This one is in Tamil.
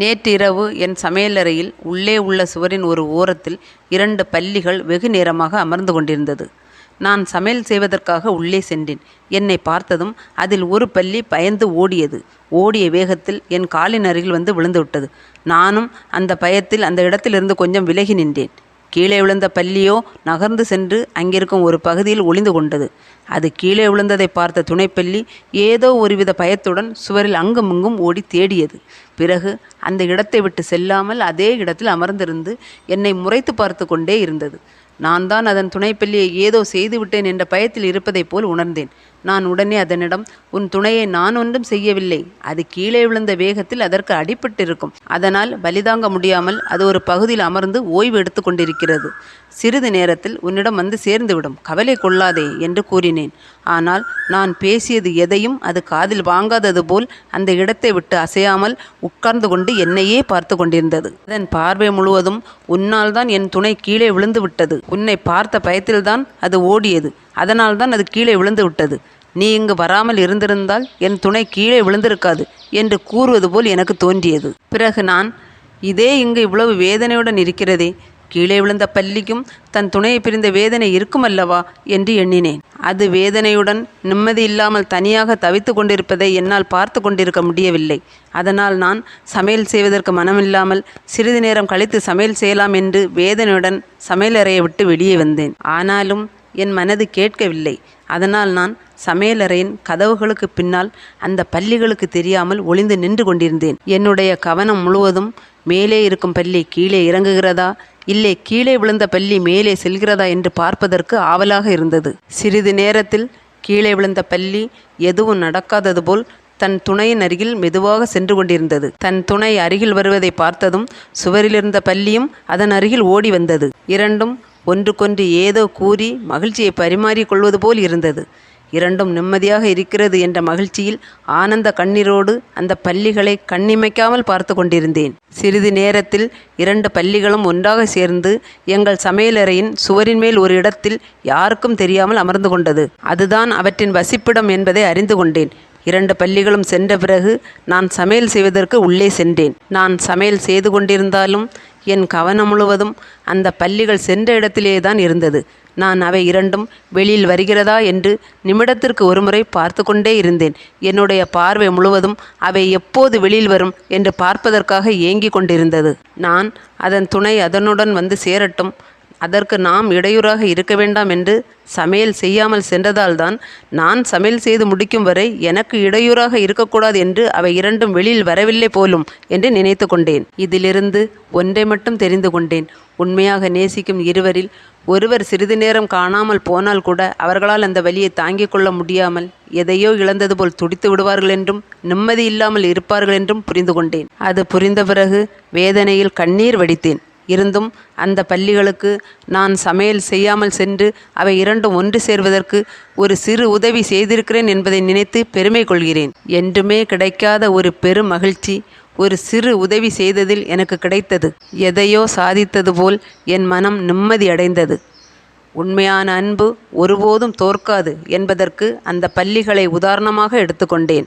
நேற்றிரவு என் சமையலறையில் உள்ளே உள்ள சுவரின் ஒரு ஓரத்தில் இரண்டு பல்லிகள் வெகு நேரமாக அமர்ந்து கொண்டிருந்தது. நான் சமையல் செய்வதற்காக உள்ளே சென்றேன். என்னை பார்த்ததும் அதில் ஒரு பள்ளி பயந்து ஓடியது. ஓடிய வேகத்தில் என் காலின் அருகில் வந்து விழுந்துவிட்டது நானும் அந்த பயத்தில் அந்த இடத்திலிருந்து கொஞ்சம் விலகி நின்றேன். கீழே விழுந்த பல்லியோ நகர்ந்து சென்று அங்கிருக்கும் ஒரு பகுதியில் ஒளிந்து கொண்டது. அது கீழே விழுந்ததை பார்த்த துணைப்பள்ளி ஏதோ ஒருவித பயத்துடன் சுவரில் அங்குமிங்கும் ஓடி தேடியது. பிறகு அந்த இடத்தை விட்டு செல்லாமல் அதே இடத்தில் அமர்ந்திருந்து என்னை முறைத்து பார்த்து கொண்டே இருந்தது. நான் தான் அதன் துணைப்பள்ளியை ஏதோ செய்துவிட்டேன் என்ற பயத்தில் இருப்பதைப் போல் உணர்ந்தேன். நான் உடனே அதனிடம் உன் துணையை நான் ஒன்றும் செய்யவில்லை. அது கீழே விழுந்த வேகத்தில் அதற்கு அடிபட்டிருக்கும். அதனால் பலிதாங்க முடியாமல் அது ஒரு பகுதியில் அமர்ந்து ஓய்வு எடுத்து கொண்டிருக்கிறது. சிறிது நேரத்தில் உன்னிடம் வந்து சேர்ந்துவிடும். கவலை கொள்ளாதே என்று கூறினேன். ஆனால் நான் பேசியது எதையும் அது காதில் வாங்காதது போல் அந்த இடத்தை விட்டு அசையாமல் உட்கார்ந்து கொண்டு என்னையே பார்த்து கொண்டிருந்தது. அதன் பார்வை முழுவதும் உன்னால் தான் என் துணை கீழே விழுந்து விட்டது. உன்னை பார்த்த பயத்தில்தான் அது ஓடியது. அதனால்தான் அது கீழே விழுந்து விட்டது. நீ இங்கு வராமல் இருந்திருந்தால் என் துணை கீழே விழுந்திருக்காது என்று கூறுவது போல் எனக்கு தோன்றியது. பிறகு நான் இதே இங்கு இவ்வளவு வேதனையுடன் இருக்கிறதே கீழே விழுந்த பள்ளிக்கும் தன் துணையை பிரிந்த வேதனை இருக்கும் அல்லவா என்று எண்ணினேன். அது வேதனையுடன் நிம்மதி இல்லாமல் தனியாக தவித்து கொண்டிருப்பதை என்னால் பார்த்து கொண்டிருக்க முடியவில்லை. அதனால் நான் சமையல் செய்வதற்கு மனமில்லாமல் சிறிது நேரம் கழித்து சமையல் செய்யலாம் என்று வேதனையுடன் சமையலறையை விட்டு வெளியே வந்தேன். ஆனாலும் என் மனது கேட்கவில்லை. அதனால் நான் சமையலறையின் கதவுகளுக்கு பின்னால் அந்த பள்ளிகளுக்கு தெரியாமல் ஒளிந்து நின்று கொண்டிருந்தேன். என்னுடைய கவனம் முழுவதும் மேலே இருக்கும் பள்ளி கீழே இறங்குகிறதா இல்லை கீழே விழுந்த பள்ளி மேலே செல்கிறதா என்று பார்ப்பதற்கு ஆவலாக இருந்தது. சிறிது நேரத்தில் கீழே விழுந்த பள்ளி எதுவும் நடக்காதது போல் தன் துணையின் அருகில் மெதுவாக சென்று கொண்டிருந்தது. தன் துணை அருகில் வருவதை பார்த்ததும் சுவரிலிருந்த பள்ளியும் அதன் அருகில் ஓடி வந்தது. இரண்டும் ஒன்றுக்கொன்று ஏதோ கூறி மகிழ்ச்சியை பரிமாறிக்கொள்வது போல் இருந்தது. இரண்டும் நிம்மதியாக இருக்கிறது என்ற மகிழ்ச்சியில் ஆனந்த கண்ணீரோடு அந்த பள்ளிகளை கண்ணிமைக்காமல் பார்த்து கொண்டிருந்தேன். சிறிது நேரத்தில் இரண்டு பள்ளிகளும் ஒன்றாக சேர்ந்து எங்கள் சமையலறையின் சுவரின் மேல் ஒரு இடத்தில் யாருக்கும் தெரியாமல் அமர்ந்து கொண்டது. அதுதான் அவற்றின் வசிப்பிடம் என்பதை அறிந்து கொண்டேன். இரண்டு பள்ளிகளும் சென்ற பிறகு நான் சமையல் செய்வதற்கு உள்ளே சென்றேன். நான் சமையல் செய்து கொண்டிருந்தாலும் என் கவனம் முழுவதும் அந்த பள்ளிகள் சென்ற இடத்திலே தான் இருந்தது. நான் அவை இரண்டும் வெளியில் வருகிறதா என்று நிமிடத்திற்கு ஒருமுறை பார்த்து கொண்டே இருந்தேன். என்னுடைய பார்வை முழுவதும் அவை எப்போது வெளியில் வரும் என்று பார்ப்பதற்காக ஏங்கி கொண்டிருந்தது. நான் அதன் துணை அதனுடன் வந்து சேரட்டும். அதற்கு நாம் இடையூறாக இருக்க வேண்டாம் என்று சமையல் செய்யாமல் சென்றதால்தான் நான் சமையல் செய்து முடிக்கும் வரை எனக்கு இடையூறாக இருக்கக்கூடாது என்று அவை இரண்டும் வெளியில் வரவில்லை போலும் என்று நினைத்து கொண்டேன். இதிலிருந்து ஒன்றை மட்டும் தெரிந்து கொண்டேன். உண்மையாக நேசிக்கும் இருவரில் ஒருவர் சிறிது நேரம் காணாமல் போனால் கூட அவர்களால் அந்த வலியை தாங்கிக் கொள்ள முடியாமல் எதையோ இழந்தது போல் துடித்து விடுவார்கள் என்றும் நிம்மதி இல்லாமல் இருப்பார்கள் என்றும் புரிந்து கொண்டேன். அது புரிந்த பிறகு வேதனையில் கண்ணீர் வடித்தேன். இருந்தும் அந்த பள்ளிகளுக்கு நான் சமையல் செய்யாமல் சென்று அவை இரண்டும் ஒன்று சேர்வதற்கு ஒரு சிறு உதவி செய்திருக்கிறேன் என்பதை நினைத்து பெருமை கொள்கிறேன். என்றுமே கிடைக்காத ஒரு பெரும் மகிழ்ச்சி ஒரு சிறு உதவி செய்ததில் எனக்கு கிடைத்தது. எதையோ சாதித்தது போல் என் மனம் நிம்மதி அடைந்தது. உண்மையான அன்பு ஒருபோதும் தோற்காது என்பதற்கு அந்த பள்ளிகளை உதாரணமாக எடுத்துக்கொண்டேன்.